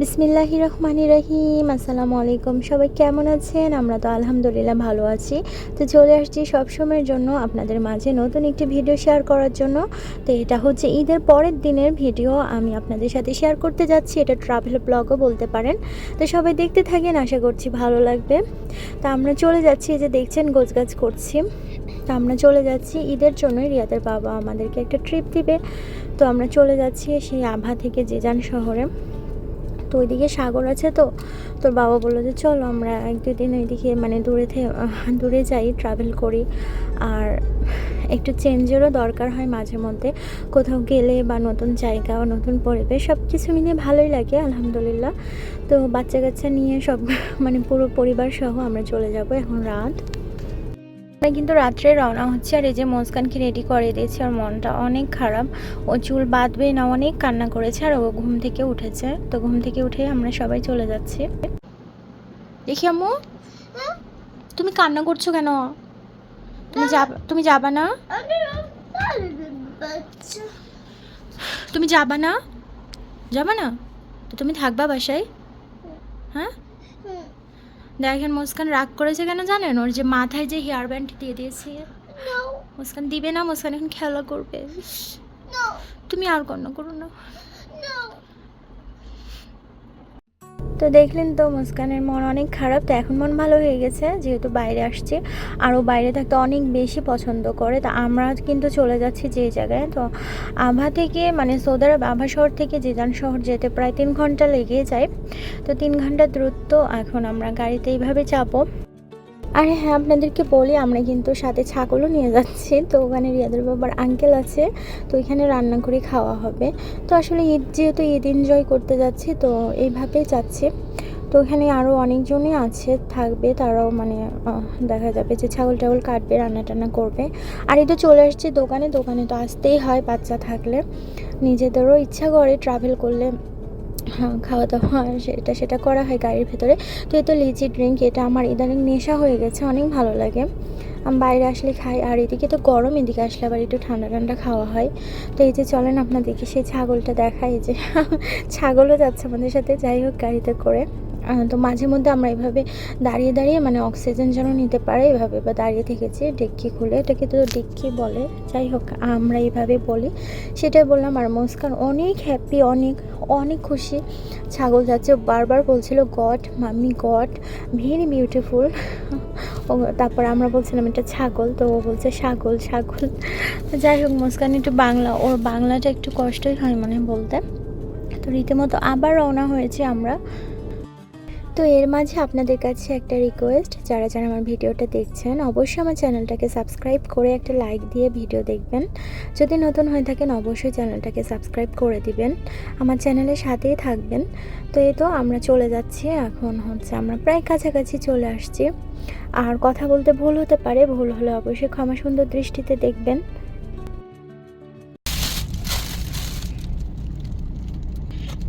বিসমিল্লাহ রহমান রহিম আসসালামু আলাইকুম সবাই কেমন আছেন? আমরা তো আলহামদুলিল্লাহ ভালো আছি। তো চলে আসছি সবসময়ের জন্য আপনাদের মাঝে নতুন একটি ভিডিও শেয়ার করার জন্য। তো এটা হচ্ছে ঈদের পরের দিনের ভিডিও। আমি আপনাদের সাথে শেয়ার করতে যাচ্ছি। এটা ট্রাভেল ব্লগও বলতে পারেন। তো সবাই দেখতে থাকেন, আশা করছি ভালো লাগবে। তা আমরা চলে যাচ্ছি যে দেখছেন, গোছগাছ করছি। তো আমরা চলে যাচ্ছি ঈদের জন্য। রিয়াদের বাবা আমাদেরকে একটা ট্রিপ দিবে। তো আমরা চলে যাচ্ছি সেই আভা থেকে যে যান শহরে। ওইদিকে সাগর আছে তো। তোর বাবা বলল যে, চলো আমরা এক দুদিন ওইদিকে মানে দূরে থে- দূরে যাই ট্রাভেল করি। আর একটু চেঞ্জেরও দরকার হয় মাঝে মধ্যে। কোথাও গেলে বা নতুন জায়গা বা নতুন পরিবেশ সব কিছু মিলিয়ে ভালোই লাগে, আলহামদুলিল্লাহ। তো বাচ্চা কাচ্চা নিয়ে সব মানে পুরো পরিবার সহ আমরা চলে যাব এখন রাত। আমরা কিন্তু রাত্রে রওনা হচ্ছে আর এই যে মুস্কানকে রেডি করে দিয়েছি আর মনটা অনেক খারাপ। ও চুল বাঁধবে না অনেক কান্না করেছে আর ও ঘুম থেকে উঠেছে। তো ঘুম থেকে উঠে আমরা সবাই চলে যাচ্ছি। দেখি আম্মু তুমি কান্না করছ কেন? তুমি যাব তুমি যাবা না? তুমি যাবা না? যাবা না? তো তুমি থাকবা বাসায়? হ্যাঁ? দেখেন মুসকান রাগ করেছে কেন জানেন? ওর যে মাথায় যে হেয়ার ব্যান্ড দিয়ে দিয়েছি। মুসকান দিবে না মুসকান এখন খেলা করবে। তুমি আর কান্না করো না। তো দেখলেন তো মুস্কানের মন অনেক খারাপ, তো এখন মন ভালো হয়ে গেছে, যেহেতু বাইরে আসছে। আরও বাইরে থাকতে অনেক বেশি পছন্দ করে, তো আমরা কিন্তু চলে যাচ্ছি যে জায়গায়। তো আভা থেকে মানে সৌদি আরব আভা শহর থেকে জেদান শহর যেতে প্রায় তিন ঘণ্টা লেগে যায়। তো তিন ঘণ্টা দূরত্ব এখন আমরা গাড়িতে এইভাবে চাপো আর হ্যাঁ আপনাদেরকে বলি, আমরা কিন্তু সাথে ছাগলও নিয়ে যাচ্ছি। তো ওখানে রিয়াদের বাবার আঙ্কেল আছে, তো ওইখানে রান্না করে খাওয়া হবে। তো আসলে ঈদ যেহেতু ঈদ এনজয় করতে যাচ্ছি, তো এইভাবেই যাচ্ছি। তো ওখানে আরও অনেকজনই আছে, থাকবে তারাও মানে দেখা যাবে যে ছাগল টাগল কাটবে রান্না টান্না করবে। আর এই তো চলে আসছে দোকানে দোকানে তো আসতেই হয় বাচ্চা থাকলে। নিজেদেরও ইচ্ছা করে ট্রাভেল করলে খাওয়া দাওয়া সেটা সেটা করা হয় গাড়ির ভেতরে। তো এই তো লিচি ড্রিঙ্ক, এটা আমার ইদানিং নেশা হয়ে গেছে, অনেক ভালো লাগে। আমি বাইরে আসলে খাই, আর এদিকে তো গরম, এদিকে আসলে আবার একটু ঠান্ডা ঠান্ডা খাওয়া হয়। তো এই যে চলেন আপনাদেরকে সেই ছাগলটা দেখায় যে, ছাগলও যাচ্ছে আমাদের সাথে, যাই হোক গাড়িতে করে। তো মাঝে মধ্যে আমরা এভাবে দাঁড়িয়ে দাঁড়িয়ে মানে অক্সিজেন যেন নিতে পারে এভাবে বা দাঁড়িয়ে থেকেছি ডিক্কি খুলে। এটাকে তো ডিক্কি বলে। যাই হোক, আমরা এইভাবে বলি। সেটাই বললাম আর মুস্কান অনেক হ্যাপি অনেক অনেক খুশি। ছাগল যাচ্ছে বারবার বলছিল, God, mummy, God, very beautiful তারপর আমরা বলছিলাম, এটা ছাগল। তো ও বলছে ছাগল ছাগল যাই হোক, মুস্কান একটু বাংলা, ওর বাংলাটা একটু কষ্টই হয় মানে বলতে। তো রীতিমতো আবার রওনা হয়েছে আমরা। তো এর মাঝে আপনাদের কাছে একটা রিকোয়েস্ট যারা যারা আমার ভিডিওটা দেখছেন, অবশ্যই আমার চ্যানেলটাকে সাবস্ক্রাইব করে একটা লাইক দিয়ে ভিডিও দেখবেন। যদি নতুন হয়ে থাকেন, অবশ্যই চ্যানেলটাকে সাবস্ক্রাইব করে দিবেন। আমার চ্যানেলের সাথেই থাকবেন। তো এই তো আমরা চলে যাচ্ছি। এখন হচ্ছে আমরা প্রায় কাছাকাছি চলে আসছি। আর কথা বলতে ভুল হতে পারে, ভুল হলে অবশ্যই ক্ষমা সুন্দর দৃষ্টিতে দেখবেন।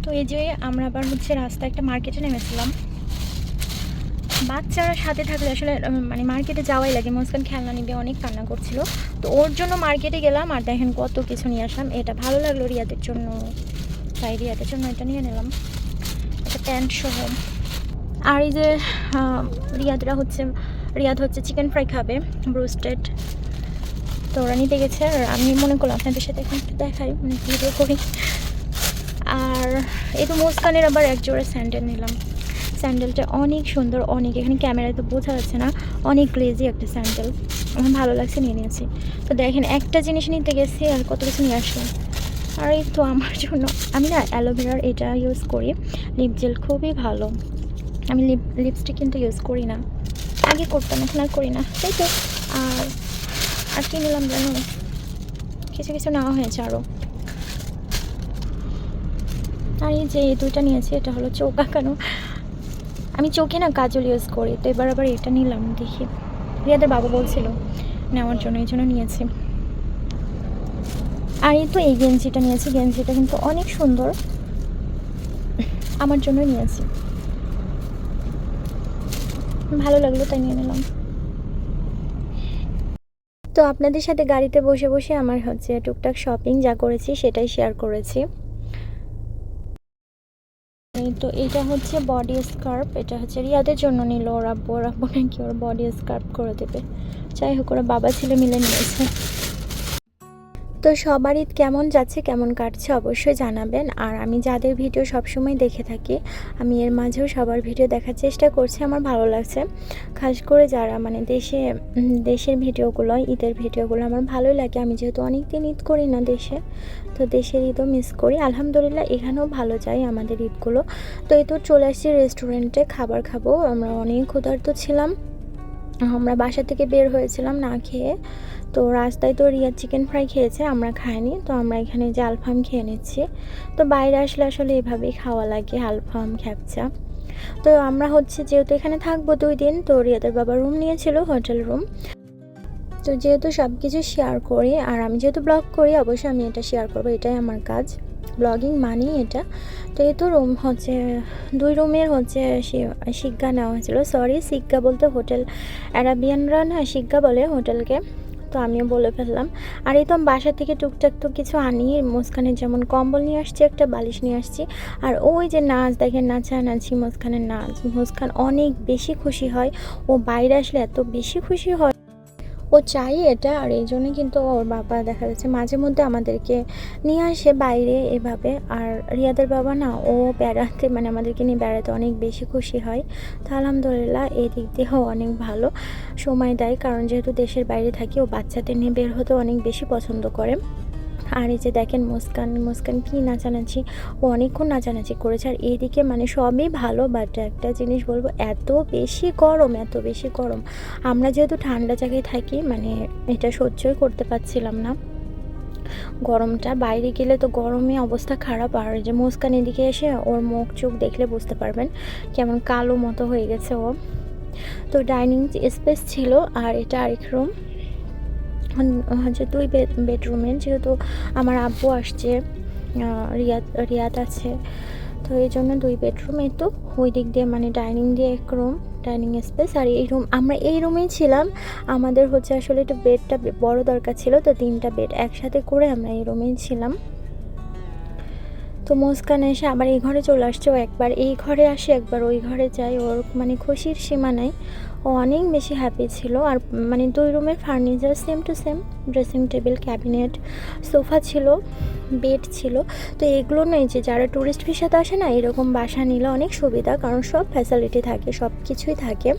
তো এই যে আমরা আবার হচ্ছে রাস্তা একটা মার্কেটে নেমেছিলাম। বাচ্চারা সাথে থাকলে আসলে মানে মার্কেটে যাওয়াই লাগে। মুস্কান খেলনা নিবে অনেক কান্না করছিল। তো ওর জন্য মার্কেটে গেলাম আর দেখেন কত কিছু নিয়ে আসলাম। এটা ভালো লাগল রিয়াদের জন্য। তাই রিয়াদের জন্য এটা নিয়ে নিলাম। একটা প্যান্ট সহ। আর এই যে রিয়াদরা হচ্ছে, রিয়াদ হচ্ছে চিকেন ফ্রাই খাবে ব্রোস্টেড তো ওরা নিতে গেছে। আর আমি মনে করলাম আপনাদের সাথে এখন একটু দেখাই মানে ভিডিও করি। আর এই তো মুস্কানের আবার এক জোড়া স্যান্ডেল নিলাম। স্যান্ডেলটা অনেক সুন্দর, অনেক, এখানে ক্যামেরায় তো বোঝা যাচ্ছে না, অনেক গ্লেজি একটা স্যান্ডেল। আমার ভালো লাগছে, নিয়ে নিয়েছি। তো দেখেন, একটা জিনিস নিতে গেছি আর কত কিছু নিয়ে আসলাম। আর এই তো আমার জন্য, আমি না অ্যালোভেরার এটা ইউজ করি লিপ জেল খুবই ভালো। আমি লিপ লিপস্টিক কিন্তু ইউজ করি না। আগে করতাম, এখন আর করি না। তাই তো, আর আর কি নিলাম জানো? কিছু কিছু নেওয়া হয়েছে আরও আর এই যে এই দুইটা নিয়েছি, এটা হলো চোখ আঁকানো। আমি চোখে না কাজল ইউজ করি, তো এবার আবার এটা নিলাম, দেখি। রিয়াদের বাবা বলছিল নেওয়ার জন্য এই জন্য নিয়েছি। আর এই তো এই গেঞ্জিটা নিয়েছি, গেঞ্জিটা কিন্তু অনেক সুন্দর। আমার জন্য নিয়েছি। ভালো লাগল, তাই নিয়ে নিলাম। তো আপনাদের সাথে গাড়িতে বসে বসে আমার হচ্ছে টুকটাক শপিং যা করেছি সেটাই শেয়ার করেছি। এই তো এটা হচ্ছে বডি স্কার্প এটা হচ্ছে রিয়াদের জন্য নিল। ওর আব্বু ওর আব্বু নাকি ওর বডি স্কার্প করে দেবে। যাই হোক, ওরা বাবা ছেলে মিলে নিয়েছে। তো সবার ঈদ কেমন যাচ্ছে, কেমন কাটছে অবশ্যই জানাবেন। আর আমি যাদের ভিডিও সবসময় দেখে থাকি, আমি এর মাঝেও সবার ভিডিও দেখার চেষ্টা করছি, আমার ভালো লাগছে। খাস করে যারা মানে দেশে দেশের ভিডিওগুলো, ঈদের ভিডিওগুলো আমার ভালোই লাগে। আমি যেহেতু অনেক দিন ঈদ করি না দেশে, তো দেশের ঈদও মিস করি। আলহামদুলিল্লাহ, এখানেও ভালো যায় আমাদের ঈদগুলো। তো এই তো চলে আসছি রেস্টুরেন্টে খাবার খাব। আমরা অনেক ক্ষুধার্ত ছিলাম। আমরা বাসা থেকে বের হয়েছিলাম না খেয়ে। তো রাস্তায় তো রিয়া চিকেন ফ্রাই খেয়েছে, আমরা খাইনি। তো আমরা এখানে যে আলফাম খেয়ে নিচ্ছি। তো বাইরে আসলে আসলে এভাবেই খাওয়া লাগে, আলফাম, খ্যাপচা। তো আমরা হচ্ছে যেহেতু এখানে থাকব দুই দিন, তো রিয়াদের বাবা রুম নিয়েছিল হোটেল রুম তো যেহেতু সব কিছু শেয়ার করি, আর আমি যেহেতু ব্লগ করি, অবশ্যই আমি এটা শেয়ার করব, এটাই আমার কাজ। ব্লগিং মানি এটা। তো এই তো রুম হচ্ছে, দুই রুমের হচ্ছে শিক্ষা নেওয়া হয়েছিল। সরি শিক্ষা বলতে হোটেল অ্যারাবিয়ানরা না, শিক্ষা বলে হোটেলকে তো আমিও বলে ফেললাম, আর এই তো বাসা থেকে টুকটাক তো কিছু আনি, মুস্কানের যেমন কম্বল নিয়ে আসছি, একটা বালিশ নিয়ে আসছি, আর ওই যে নাচ, দেখেন নাচানাচি মুস্কানের নাচ, মুস্কান অনেক বেশি খুশি হয়, ও বাইরে আসলে এত বেশি খুশি হয়। ও চাই এটা, আর এই জন্যই কিন্তু ওর বাবা দেখা যাচ্ছে মাঝে মধ্যে আমাদেরকে নিয়ে আসে বাইরে এভাবে। আর রিয়াদের বাবা না, ও বেড়াতে মানে আমাদেরকে নিয়ে বেড়াতে অনেক বেশি খুশি হয়। তা আলহামদুলিল্লাহ এই দিক দিয়েও অনেক ভালো সময় দেয়, কারণ যেহেতু দেশের বাইরে থাকি, ও বাচ্চাদের নিয়ে বের হতে অনেক বেশি পছন্দ করে। আর এই যে দেখেন মুস্কান মুস্কান কি নাচানাচি, ও অনেকক্ষণ নাচানাচি করেছে। আর এইদিকে মানে সবই ভালো বাট একটা জিনিস বলব, এত বেশি গরম, এত বেশি গরম। আমরা যেহেতু ঠান্ডা জায়গায় থাকি মানে এটা সহ্যই করতে পারছিলাম না। গরমটা, বাইরে গেলে তো গরমে অবস্থা খারাপ। আর যে মুস্কান এদিকে এসে ওর মুখ চোখ দেখলে বুঝতে পারবেন কেমন কালো মতো হয়ে গেছে ও। তো ডাইনিং স্পেস ছিল, আর এটা আরেক রুম হচ্ছে দুই বেডরুমের যেহেতু আমার আব্বু আসছে রিয়াদ রিয়াদ আছে, তো এই জন্য দুই বেডরুম তো ওই দিক দিয়ে মানে ডাইনিং দিয়ে এক রুম ডাইনিং স্পেস আর এই রুম আমরা এই রুমেই ছিলাম, আমাদের হচ্ছে আসলে একটু বেডটা বড় দরকার ছিল, তো তিনটা বেড একসাথে করে আমরা এই রুমেই ছিলাম। তো মুস্কান এসে আবার এই ঘরে চলে আসছে একবার এই ঘরে আসে, একবার ওই ঘরে যায়, ওর মানে খুশির সীমা নাই। অনেক বেশি হ্যাপি ছিল। আর মানে দুই রুমের furniture same to same dressing table cabinet sofa ছিল বেড ছিল। তো এগুলো নেই যে যারা ট্যুরিস্ট ভিসাতে আসে না, এরকম বাসা নিলে অনেক সুবিধা, কারণ সব ফ্যাসিলিটি থাকে, সব কিছুই থাকে।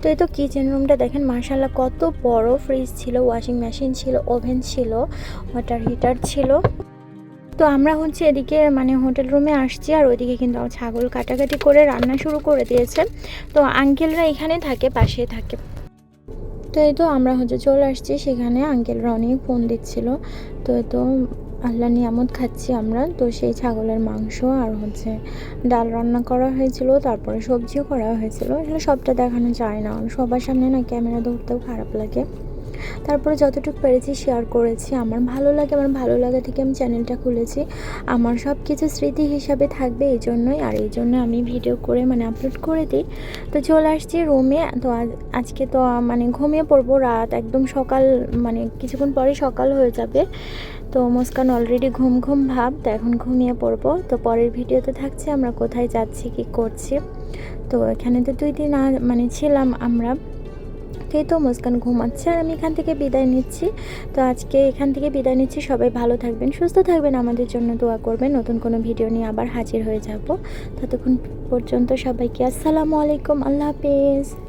তো এই তো কিচেন রুমটা দেখেন মার্শাল্লাহ কত বড় ফ্রিজ ছিল ওয়াশিং মেশিন ছিল ওভেন ছিল ওয়াটার হিটার ছিল। তো আমরা হচ্ছে এদিকে মানে হোটেল রুমে আসছি আর ওইদিকে কিন্তু আমার ছাগল কাটাকাটি করে রান্না শুরু করে দিয়েছে। তো আঙ্কেলরা এখানে থাকে পাশে থাকে। তো এই তো আমরা হচ্ছে চলে আসছি, সেখানে আঙ্কেলরা অনেক ফোন দিচ্ছিল তো এই তো আল্লাহ নিয়ামত খাচ্ছি আমরা। তো সেই ছাগলের মাংস আর হচ্ছে ডাল রান্না করা হয়েছিল, তারপরে সবজিও করা হয়েছিল। আসলে সবটা দেখানো যায় না। সবার সামনে না ক্যামেরা ধরতেও খারাপ লাগে। তারপরে যতটুকু পেরেছি শেয়ার করেছি, আমার ভালো লাগে, আমার ভালো লাগা থেকে আমি চ্যানেলটা খুলেছি। আমার সব কিছু স্মৃতি হিসাবে থাকবে এই জন্যই, আর এই জন্য আমি ভিডিও করে মানে আপলোড করে দিই। তো চলে আসছি রুমে তো আজকে তো মানে ঘুমিয়ে পড়ব রাত, একদম সকাল মানে কিছুক্ষণ পরে সকাল হয়ে যাবে। তো মুস্কান অলরেডি ঘুম ঘুম ভাব, তো এখন ঘুমিয়ে পড়ব। তো পরের ভিডিওতে থাকছে, আমরা কোথায় যাচ্ছি, কি করছি। তো এখানে তো দুই দিন মানে ছিলাম আমরা। এই তো মুস্কান ঘুমাচ্ছে আর আমি এখান থেকে বিদায় নিচ্ছি। তো আজকে এখান থেকে বিদায় নিচ্ছি। সবাই ভালো থাকবেন, সুস্থ থাকবেন। আমাদের জন্য দোয়া করবেন। নতুন কোনো ভিডিও নিয়ে আবার হাজির হয়ে যাব। ততক্ষণ পর্যন্ত সবাইকে আসসালামু আলাইকুম। আল্লাহ হাফেজ।